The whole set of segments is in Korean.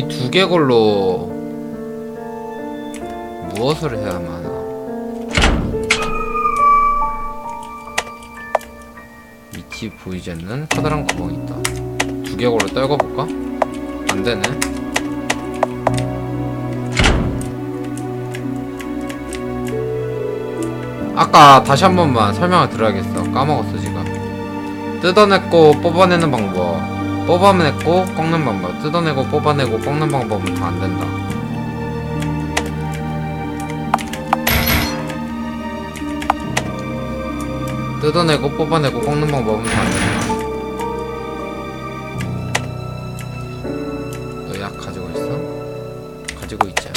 이 두 개 걸로 무엇을 해야만 하나? 밑이 보이지 않는 커다란 구멍이 있다. 두 개 걸로 떨궈볼까? 안 되네. 아까 다시 한 번만 설명을 들어야겠어. 까먹었어 지금. 뜯어냈고 뽑아내는 방법. 뽑아내고 꺾는 방법. 뜯어내고 뽑아내고 꺾는 방법은 다 안 된다. 뜯어내고 뽑아내고 꺾는 방법은 다 안 된다. 너 약 가지고 있어? 가지고 있지.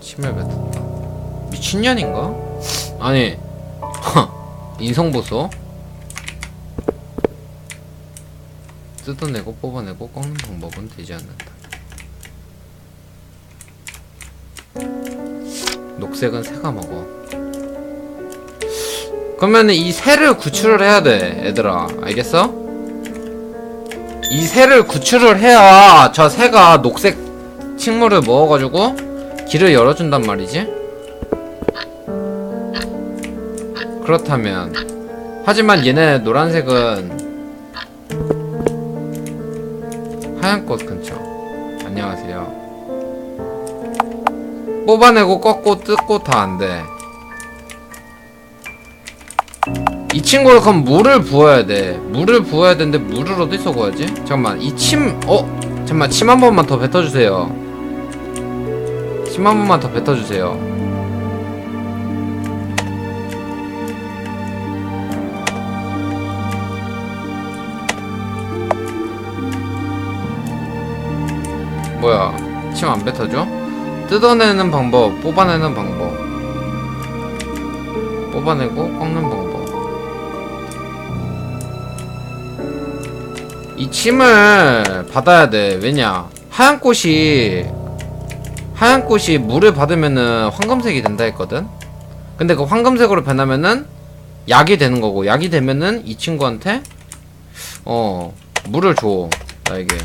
치매 뱉었다. 미친년인가? 아니, 인성 보소? 뜯어내고 뽑아내고 꺾는 방법은 되지 않는다. 녹색은 새가 먹어. 그러면 이 새를 구출을 해야 돼, 얘들아. 알겠어? 이 새를 구출을 해야 저 새가 녹색 식물을 먹어가지고 길을 열어준단 말이지? 그렇다면 하지만 얘네 노란색은 하얀 꽃 근처. 안녕하세요. 뽑아내고 꺾고 뜯고 다 안돼 이 친구를 그럼 물을 부어야 돼. 물을 부어야 되는데 물을 어디서 구하지? 잠깐만 이 침.. 어? 잠깐만 침 한 번만 더 뱉어주세요. 침 한 번만 더 뱉어주세요 뭐야? 침 안 뱉어줘? 뜯어내는 방법 뽑아내는 방법. 뽑아내고 꺾는 방법. 이 침을 받아야 돼. 왜냐? 하얀 꽃이 하얀 꽃이 물을 받으면은 황금색이 된다 했거든? 근데 그 황금색으로 변하면은 약이 되는 거고 약이 되면은 이 친구한테 어 물을 줘 나에게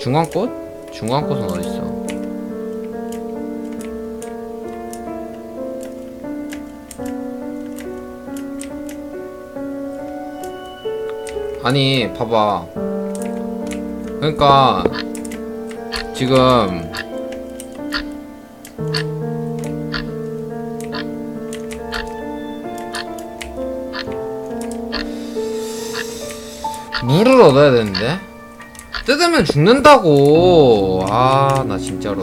중앙꽃? 중앙꽃은 어딨어? 아니 봐봐 그러니까 지금 물을 얻어야 되는데 뜯으면 죽는다고. 아 나 진짜로.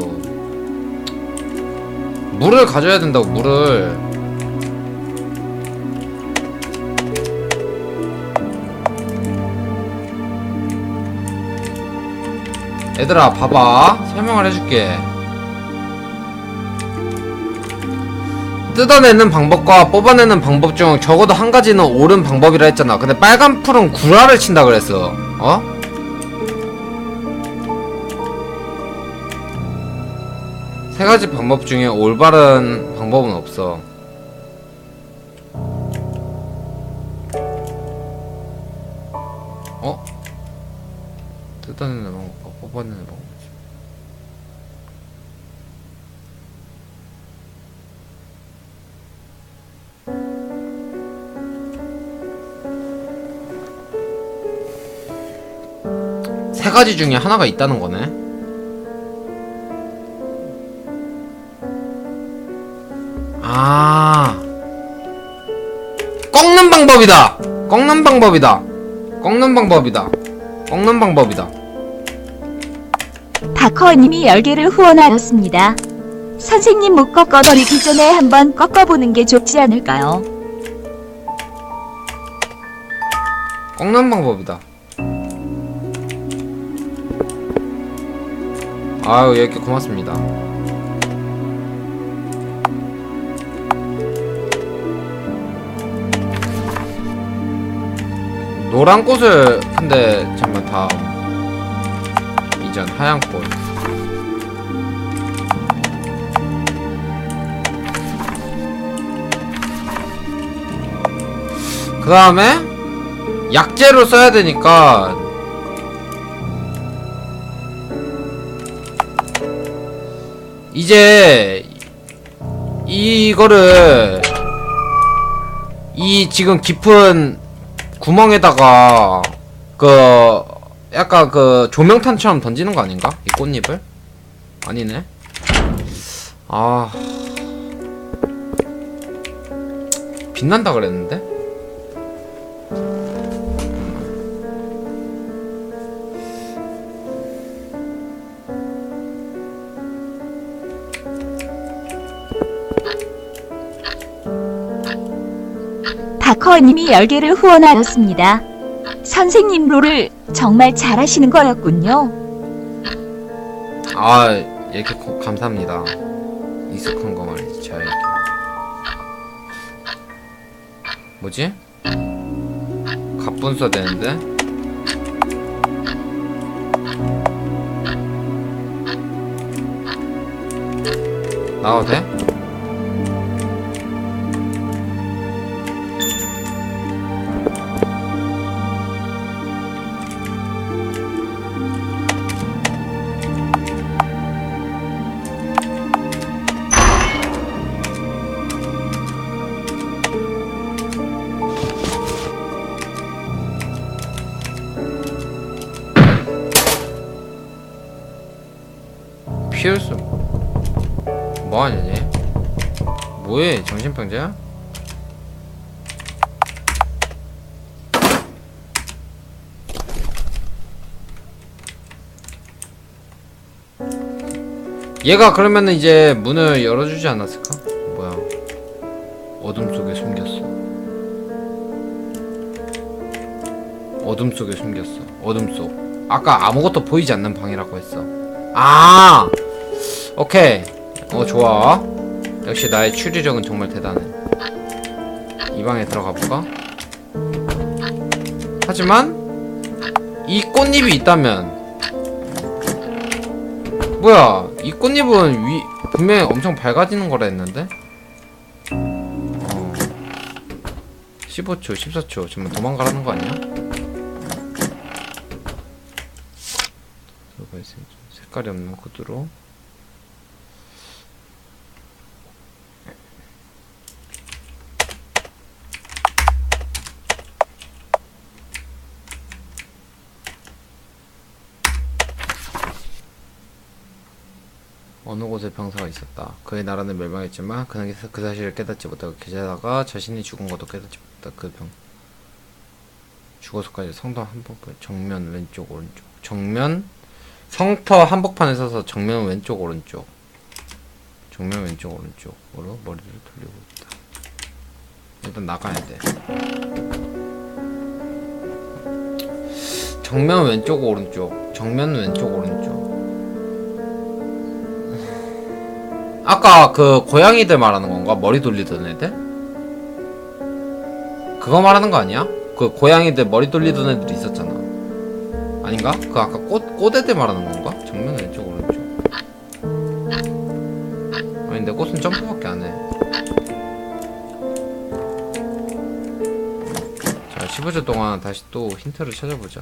물을 가져야 된다고 물을. 얘들아 봐봐. 설명을 해줄게. 뜯어내는 방법과 뽑아내는 방법 중 적어도 한 가지는 옳은 방법이라 했잖아. 근데 빨간 풀은 구라를 친다 그랬어. 어? 방법 중에 올바른 방법은 없어. 어? 뜯어내는 방법과 뽑아내는 방법이지. 세 가지 중에 하나가 있다는 거네. 아. 꺾는 방법이다. 꺾는 방법이다. 꺾는 방법이다. 꺾는 방법이다. 다커님이 10개를 후원하였습니다. 선생님 못 꺾어버리기 전에 한번 꺾어보는 게 좋지 않을까요? 꺾는 방법이다. 아유 이렇게 고맙습니다 노란 꽃을 근데 잠깐 다음 이전 하얀 꽃. 그 다음에 약재로 써야 되니까 이제 이거를 이 지금 깊은 구멍에다가 그 약간 그 조명탄처럼 던지는 거 아닌가? 이 꽃잎을? 아니네. 아 빛난다 그랬는데? 허님이 10개를 후원하였습니다. 선생님 롤을 정말 잘하시는 거였군요. 아 이렇게 고- 감사합니다. 익숙한 거 말이지 저에게. 뭐지? 갑분 써야 되는데? 나와도 돼? 뭐하냐 얘? 뭐해 정신병자야? 얘가 그러면은 이제 문을 열어주지 않았을까? 뭐야 어둠 속에 숨겼어 어둠 속에 숨겼어 어둠 속 아까 아무것도 보이지 않는 방이라고 했어 아 오케이 어 좋아. 역시 나의 추리력은 정말 대단해. 이 방에 들어가 볼까? 하지만 이 꽃잎이 있다면. 뭐야 이 꽃잎은 위 분명히 엄청 밝아지는 거라 했는데? 어. 15초 14초. 정말 도망가라는 거 아니야? 색깔이 없는 코드로 어느 곳에 병사가 있었다. 그의 나라는 멸망했지만 그는 그 사실을 깨닫지 못하고 게다가 자신이 죽은 것도 깨닫지 못했다. 그 병. 죽어서까지 성터 한복판 정면 왼쪽 오른쪽 정면 성터 한복판에 서서 정면 왼쪽 오른쪽 정면 왼쪽 오른쪽으로 머리를 돌리고 있다. 일단 나가야 돼. 정면 왼쪽 오른쪽 정면 왼쪽 오른쪽 아까 그 고양이들 말하는 건가? 머리 돌리던 애들? 그거 말하는 거 아니야? 그 고양이들 머리 돌리던 애들 있었잖아. 아닌가? 그 아까 꽃, 꽃애들 말하는 건가? 정면 왼쪽 오른쪽. 내 꽃은 점프밖에 안 해. 자, 15초 동안 다시 또 힌트를 찾아보자.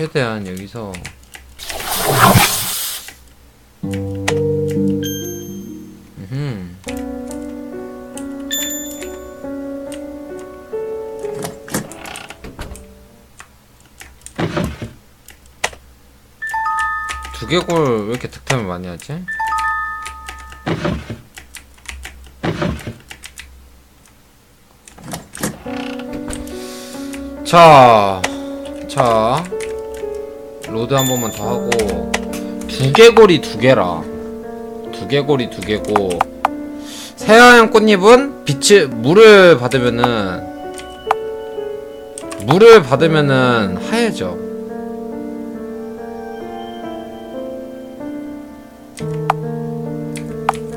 최대한 여기서. 두개골 왜 이렇게 득템을 많이 하지? 자, 자, 로드 한 번만 더 하고 두개골이 두 개라. 두개골이 두 개고 새하얀 꽃잎은 빛을 물을 받으면은 물을 받으면은 하얘져.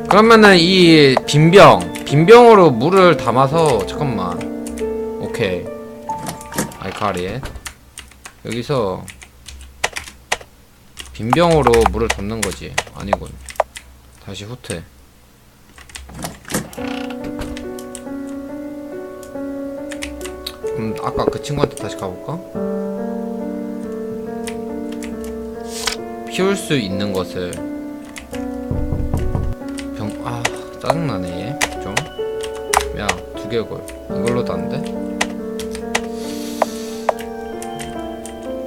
그러면은 이 빈병 빈병으로 물을 담아서 잠깐만 오케이 아이카리에 여기서 빈병으로 물을 담는 거지. 아니군. 다시 후퇴. 그럼 아까 그 친구한테 다시 가볼까? 피울 수 있는 것을 병, 아, 짜증나네, 얘. 좀. 야, 두개골. 이걸로도 안 돼?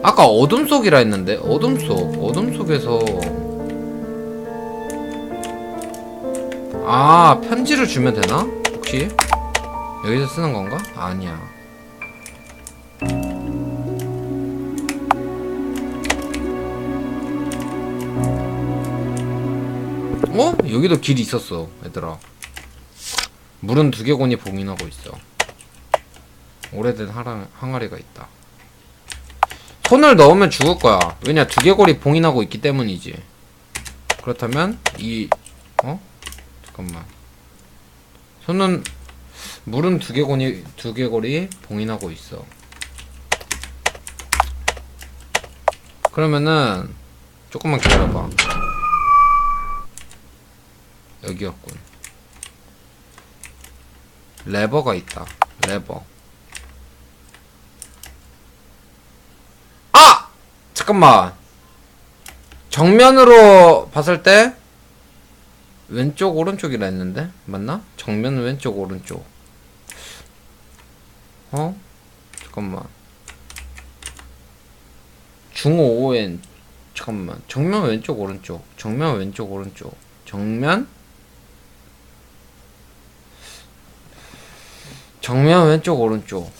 아까 어둠 속이라 했는데? 어둠 속 어둠 속에서. 아 편지를 주면 되나? 혹시? 여기서 쓰는 건가? 아니야. 어? 여기도 길이 있었어 얘들아. 물은 두개곤이 봉인하고 있어. 오래된 항아리가 있다 손을 넣으면 죽을 거야. 왜냐 두개골이 봉인하고 있기 때문이지. 그렇다면 이 어? 잠깐만. 손은 물은 두개골이 두개골이 봉인하고 있어. 그러면은 조금만 기다려봐. 여기였군. 레버가 있다. 레버. 아! 잠깐만. 정면으로 봤을 때 왼쪽 오른쪽이라 했는데 맞나? 정면 왼쪽 오른쪽. 어? 잠깐만. 중오 오엔 잠깐만. 정면 왼쪽 오른쪽. 정면 왼쪽 오른쪽. 정면 정면 왼쪽 오른쪽.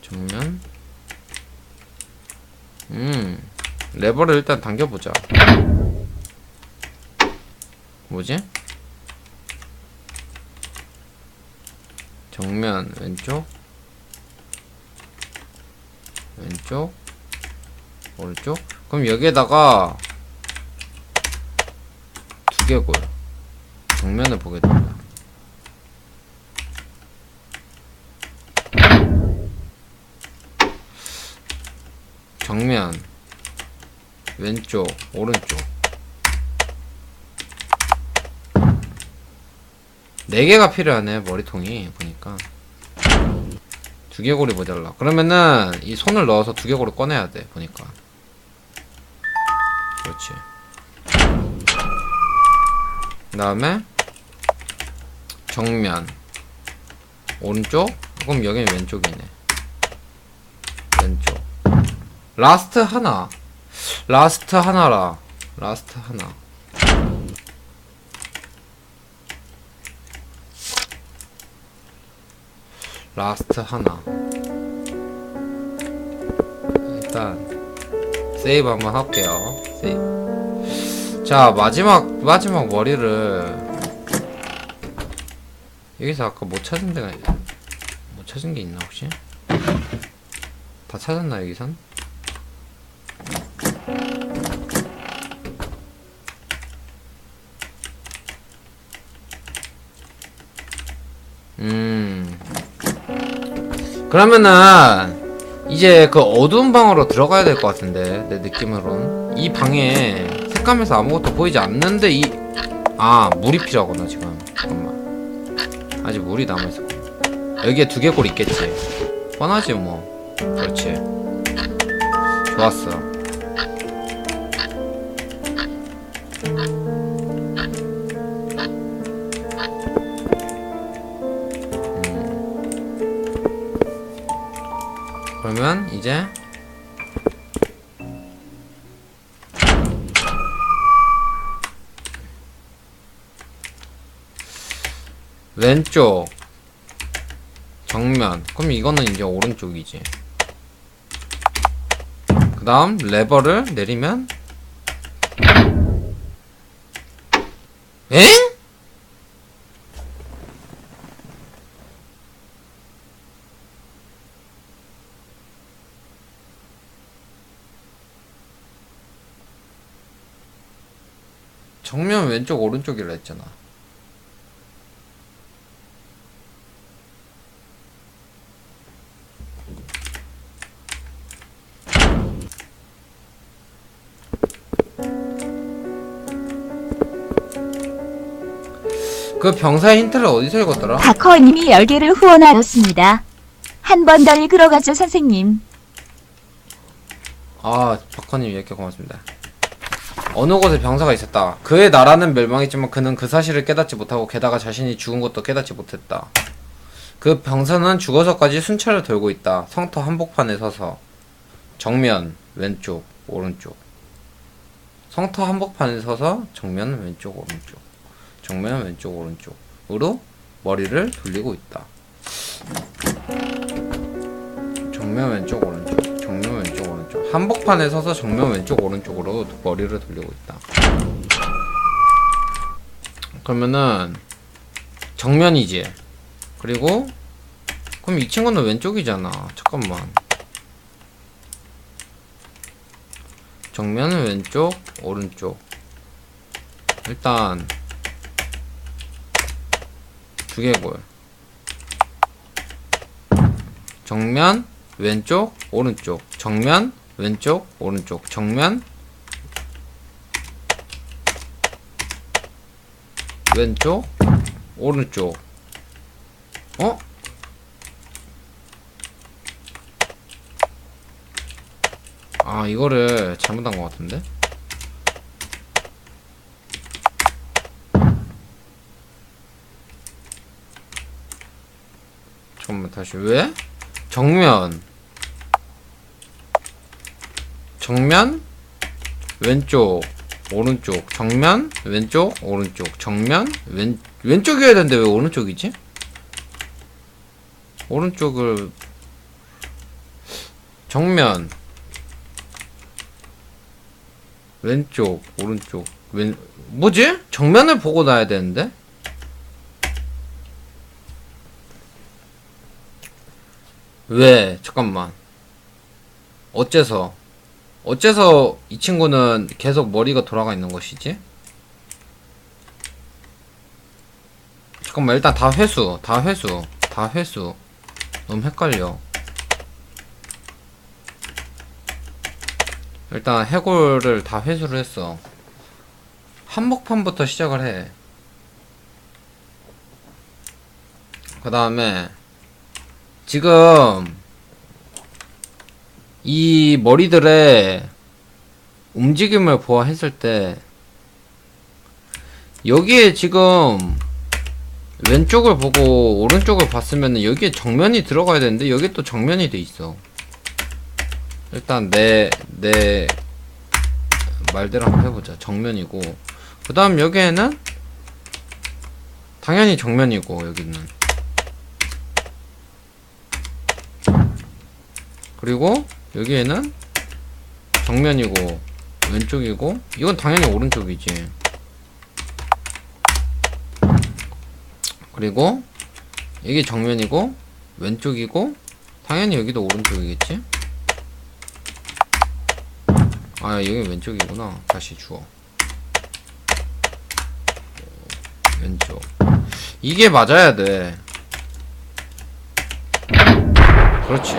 정면 음 레버를 일단 당겨보자. 뭐지? 정면 왼쪽? 왼쪽? 오른쪽? 그럼 여기에다가 두개골 정면을 보게 된다 정면 왼쪽 오른쪽. 네 개가 필요하네 머리통이 보니까. 두개골이 모자라. 그러면은 이 손을 넣어서 두개골을 꺼내야 돼 보니까. 그렇지. 그 다음에 정면. 오른쪽? 그럼 여기는 왼쪽이네 왼쪽 라스트 하나. 라스트 하나라. 라스트 하나. 라스트 하나. 일단 세이브 한번 할게요. 세이브. 자 마지막 마지막 머리를 여기서 아까 못 찾은 데가 못 찾은 게 있나 혹시? 다 찾았나 여기선? 음. 그러면은 이제 그 어두운 방으로 들어가야 될 것 같은데 내 느낌으론. 이 방에 색감에서 아무것도 보이지 않는데 이 아 물이 필요하구나 지금. 잠깐만. 아직 물이 남아있어. 여기에 두개골 있겠지. 뻔하지 뭐. 그렇지. 좋았어 그러면 이제 왼쪽 정면 그럼 이거는 이제 오른쪽이지 그 다음 레버를 내리면 엥? 왼쪽 오른쪽이라 했잖아 그 병사 힌트를 어디서 읽었더라? 다커님이 10개를 후원하였습니다. 한 번 더 읽으러 가죠, 선생님. 아, 박커님 이렇게 고맙습니다. 어느 곳에 병사가 있었다. 그의 나라는 멸망했지만 그는 그 사실을 깨닫지 못하고 게다가 자신이 죽은 것도 깨닫지 못했다. 그 병사는 죽어서까지 순찰을 돌고 있다. 성터 한복판에 서서 정면 왼쪽 오른쪽 성터 한복판에 서서 정면 왼쪽 오른쪽 정면 왼쪽 오른쪽으로 머리를 돌리고 있다. 정면 왼쪽 오른쪽 한복판에 서서 정면 왼쪽 오른쪽으로 머리를 돌리고 있다. 그러면은 정면이지 그리고 그럼 이 친구는 왼쪽이잖아. 잠깐만. 정면은 왼쪽 오른쪽. 일단 두개골. 정면 왼쪽 오른쪽. 정면 왼쪽 오른쪽 정면. 왼쪽 오른쪽. 어? 아 이거를 잘못한 것 같은데? 잠깐만 다시. 왜? 정면 정면 왼쪽 오른쪽 정면 왼쪽 오른쪽 정면 왼 왼쪽이어야 되는데 왜 오른쪽이지? 오른쪽을 정면 왼쪽 오른쪽 왼 뭐지? 정면을 보고 놔야 되는데 왜 잠깐만 어째서 어째서 이 친구는 계속 머리가 돌아가 있는 것이지? 잠깐만 일단 다 회수 다 회수 다 회수. 너무 헷갈려. 일단 해골을 다 회수를 했어. 한복판부터 시작을 해. 그 다음에 지금 이 머리들의 움직임을 보아했을 때 여기에 지금 왼쪽을 보고 오른쪽을 봤으면 여기에 정면이 들어가야 되는데 여기 또 정면이 돼 있어. 일단 내 내 말대로 한번 해보자. 정면이고. 그 다음 여기에는 당연히 정면이고 여기는. 그리고 여기에는 정면이고 왼쪽이고 이건 당연히 오른쪽이지. 그리고 이게 정면이고 왼쪽이고 당연히 여기도 오른쪽이겠지? 아 여기 왼쪽이구나. 다시 주워. 왼쪽. 이게 맞아야 돼. 그렇지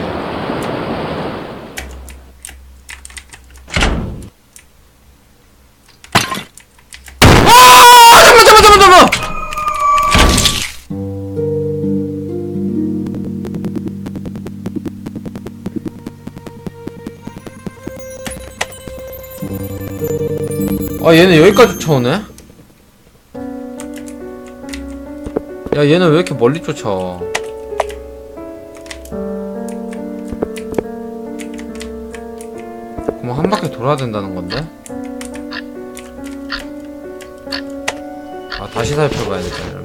아 얘는 여기까지 쫓아오네? 야 얘는 왜 이렇게 멀리 쫓아와 그럼 한 바퀴 돌아야 된다는 건데? 아 다시 살펴봐야겠다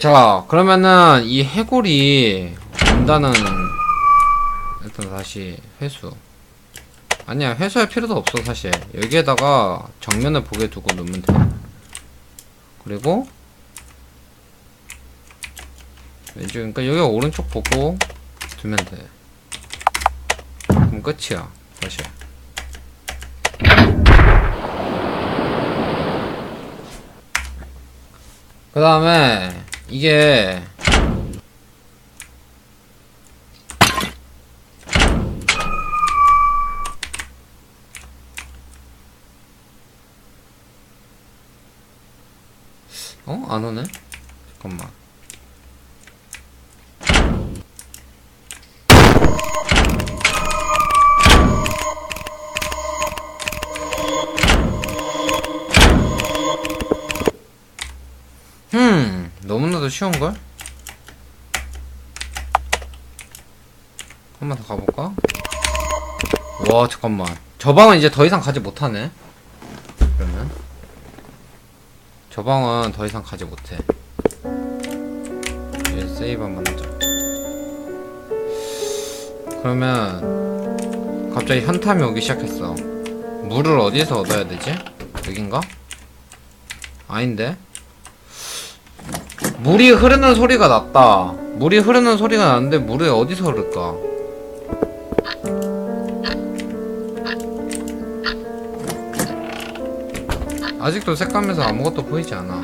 자 그러면은 이 해골이 온다는 일단 다시 회수. 아니야 회수할 필요도 없어 사실. 여기에다가 정면을 보게 두고 놓으면 돼. 그리고 왼쪽 그러니까 여기 오른쪽 보고 두면 돼. 그럼 끝이야 사실. 그 다음에 이게 어? 안 오네? 잠깐만 쉬운걸? 한 번 더 가볼까? 와, 잠깐만. 저 방은 이제 더 이상 가지 못하네. 그러면. 저 방은 더 이상 가지 못해. 이제 세이브 한번 하자. 그러면 갑자기 현탐이 오기 시작했어. 물을 어디서 얻어야 되지? 여긴가? 아닌데? 물이 흐르는 소리가 났다. 물이 흐르는 소리가 나는데 물이 어디서 흐를까? 아직도 색감에서 아무것도 보이지 않아.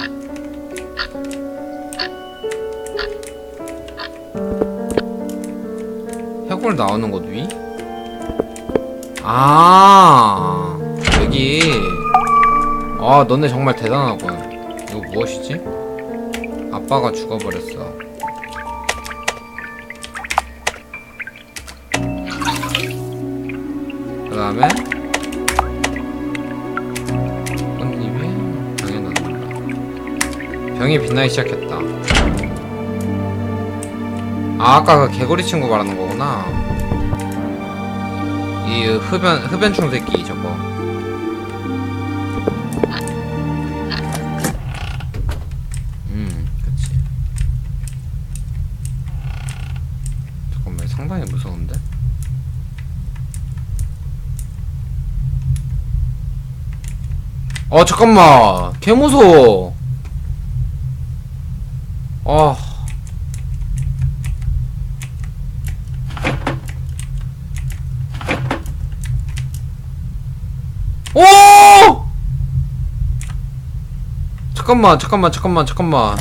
해골 나오는 곳 위? 아, 여기. 아, 너네 정말 대단하군. 이거 무엇이지? 아빠가 죽어버렸어. 그 다음에 꽃잎이 병에 넣는다. 병이 빛나기 시작했다. 아, 아까 그 개구리 친구 말하는 거구나. 이 흡연, 흡연충 새끼 저거. 어, 잠깐만. 개 무서워. 아. 오! 잠깐만, 잠깐만, 잠깐만, 잠깐만.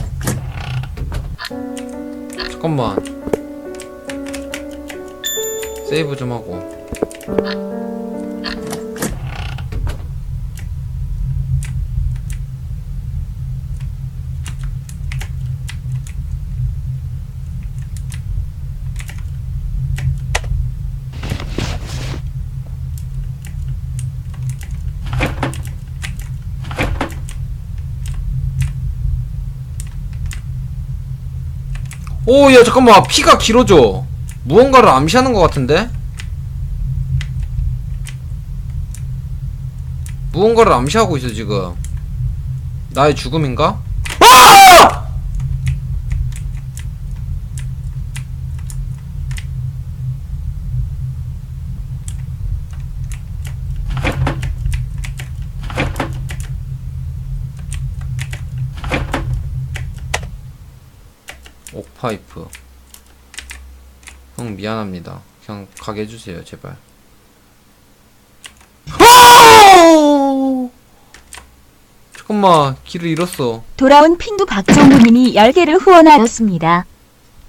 잠깐만. 세이브 좀 하고. 오, 야, 잠깐만. 피가 길어져. 무언가를 암시하는 것 같은데? 무언가를 암시하고 있어, 지금. 나의 죽음인가? 아! 옥파이프. 형 미안합니다. 그냥 가게 해주세요, 제발. 아! 잠깐만, 길을 잃었어. 돌아온 핑두 박종우님이 10개를 후원하였습니다.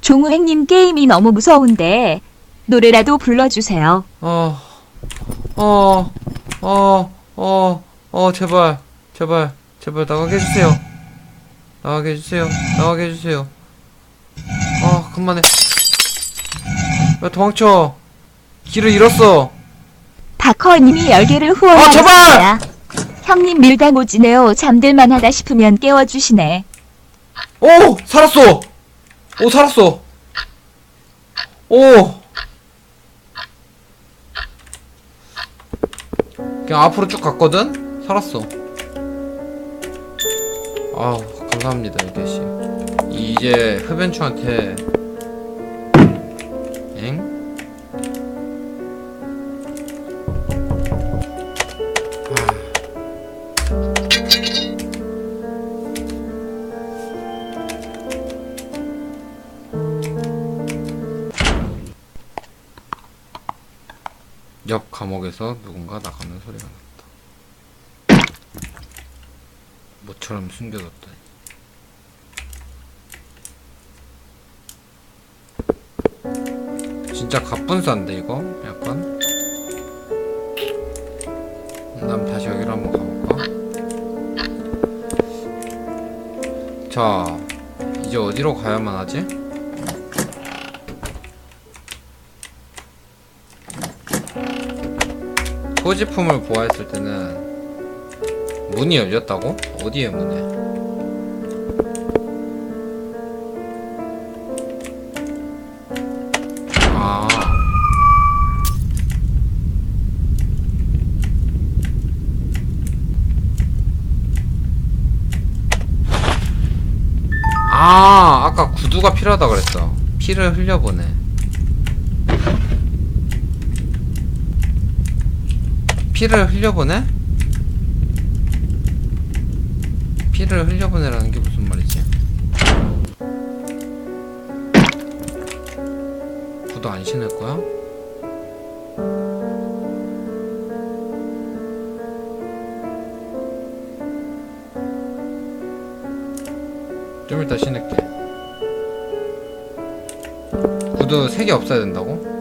종우행님 게임이 너무 무서운데 노래라도 불러주세요. 어, 어, 어, 어, 어, 제발, 제발, 제발 나가게 해주세요. 나가게 해주세요. 나가게 해주세요. 아, 그만해. 왜 도망쳐? 길을 잃었어. 박허님이 10개를 아, 후원하였습니다. 형님 밀당 오지네요. 잠들만 하다 싶으면 깨워주시네. 오! 살았어! 오, 살았어! 오! 그냥 앞으로 쭉 갔거든? 살았어. 아우, 감사합니다, 이대씨. 이제 흡연충한테. 옆 감옥에서 누군가 나가는 소리가 났다. 모처럼 숨겨뒀다. 진짜 갑분싸인데 이거? 약간? 난 다시 여기로 한번 가볼까? 자, 이제 어디로 가야만 하지? 소지품을 보아했을 때는 문이 열렸다고? 어디에 문에? 아. 아, 아까 구두가 필요하다 그랬어. 피를 흘려보내. 피를 흘려보내? 피를 흘려보내라는 게 무슨 말이지? 구두 안 신을 거야? 좀 이따 신을게. 구두 3개 없어야 된다고?